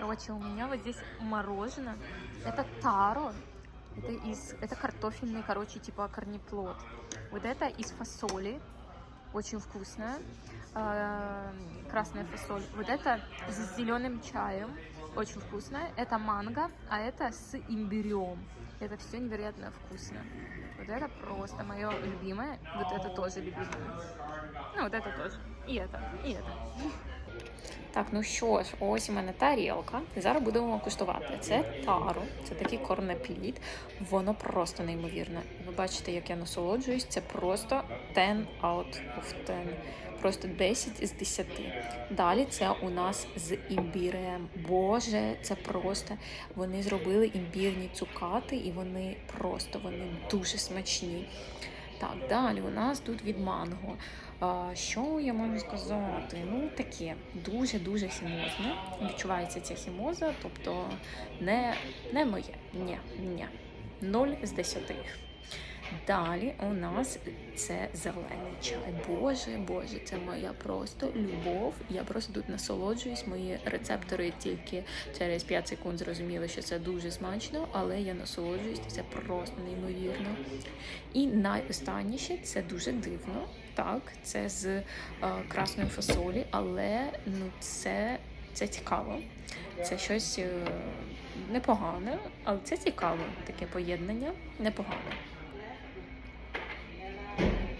Короче, у меня вот здесь мороженое. Это таро. Это из, это картофельный, короче, типа корнеплод. Вот это из фасоли. Очень вкусная. Красная фасоль. Вот это с зеленым чаем. Очень вкусная. Это манго, а это с имбирем. Это все невероятно вкусно. Вот это просто мое любимое. Вот это тоже любимое. Ну, вот это тоже. І это, і это. Так, ну що ж, ось у мене тарілка. Зараз будемо куштувати. Це таро, це такий корнеплід. Воно просто неймовірне. Ви бачите, як я насолоджуюсь. Це просто 10 out of 10. Просто 10 із 10. Далі це у нас з імбірем. Боже, це просто вони зробили імбірні цукати, і вони просто вони дуже смачні. Так, далі у нас тут від манго. Що я можу сказати? Ну, таке дуже-дуже хімозне. Відчувається ця хімоза, тобто не, не моє. Ні, ні. 0 з 10. Далі у нас це зелений чай. Боже, Боже, це моя просто любов. Я просто тут насолоджуюсь. Мої рецептори тільки через 5 секунд зрозуміли, що це дуже смачно, але я насолоджуюсь, це просто неймовірно. І найостанніше це дуже дивно. Так, це з е, красної фасолі, але ну це, це цікаво. Це щось е, непогане, але це цікаво. Таке поєднання непогане.